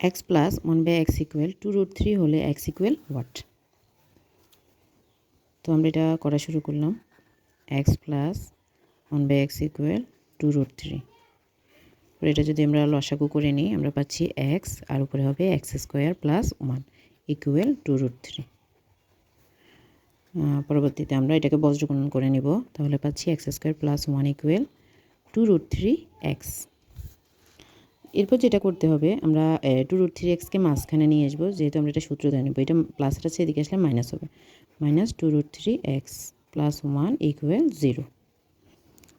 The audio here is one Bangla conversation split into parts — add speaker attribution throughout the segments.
Speaker 1: X plus one by X equal to root three হলে এক্স ইকুয়াল হোয়াট তো আমরা এটা করা শুরু করলাম। X plus one by X equal to root three এটা যদি আমরা লসাগু করে নিই, আমরা পাচ্ছি এক্স আর উপরে হবে X square plus one equal to root three পরবর্তীতে আমরা এটাকে বজ্রগুণন করে নিব। তাহলে পাচ্ছি X square plus one equal to root three X এরপর যেটা করতে হবে, আমরা টু রুট থ্রি এক্সকে মাঝখানে নিয়ে আসব, যেহেতু আমরা এটা সূত্র ধরে নেব এটা প্লাসটা আছে এদিকে আসলে মাইনাস হবে। Minus two root three X plus one equal zero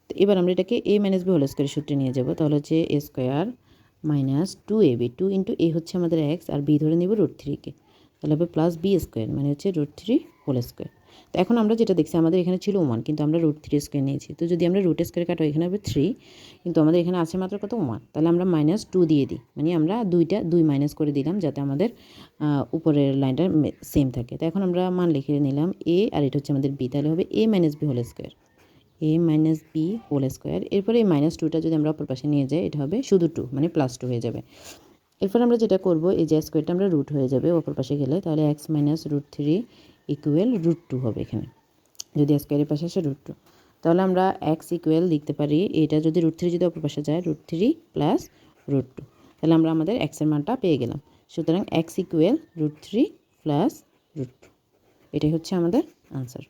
Speaker 1: তো এবার আমরা এটাকে এ মাইনাস বি হোল স্কোয়ারের সূত্রে নিয়ে যাব, তাহলে হচ্ছে A square minus two A B two into A হচ্ছে আমাদের এক্স আর বি ধরে নেব রুট থ্রিকে তাহলে হবে প্লাস বি স্কোয়ার মানে হচ্ছে রুট থ্রি হোল স্কোয়ার তো এখন আমরা যেটা দেখছি, আমাদের এখানে ছিল ওয়ান কিন্তু আমরা রুট থ্রি স্কোয়ার নিয়েছি। তো যদি আমরা রুট স্কোয়ার কাটো, এখানে হবে থ্রি কিন্তু আমাদের এখানে আছে মাত্র কত? ওয়ান তাহলে আমরা মাইনাস টু দিয়ে দিই। মানে আমরা দুইটা, দুই মাইনাস করে দিলাম, যাতে আমাদের উপরের লাইনটা সেম থাকে। তো এখন আমরা মান লিখে নিলাম এ আর এটা হচ্ছে আমাদের বি তাহলে হবে A minus B whole square A minus B whole square এরপরে এই মাইনাস টুটা যদি আমরা অপর পাশে নিয়ে যাই, এটা হবে শুধু টু মানে প্লাস টু হয়ে যাবে। এরপর আমরা যেটা করব, এই যে স্কোয়ারটা আমরা রুট হয়ে যাবে অপর পাশে গেলে, তাহলে X minus root three equal root two হবে এখানে। যদি স্কোয়ারের পাশে আসে রুট টু তাহলে আমরা এক্স ইকুয়াল লিখতে পারি, এটা যদি রুট থ্রি যদি অপর পাশে যায় root three plus root two তাহলে আমরা আমাদের এক্সের মানটা পেয়ে গেলাম। সুতরাং X equal root three plus root two এটাই হচ্ছে আমাদের আনসার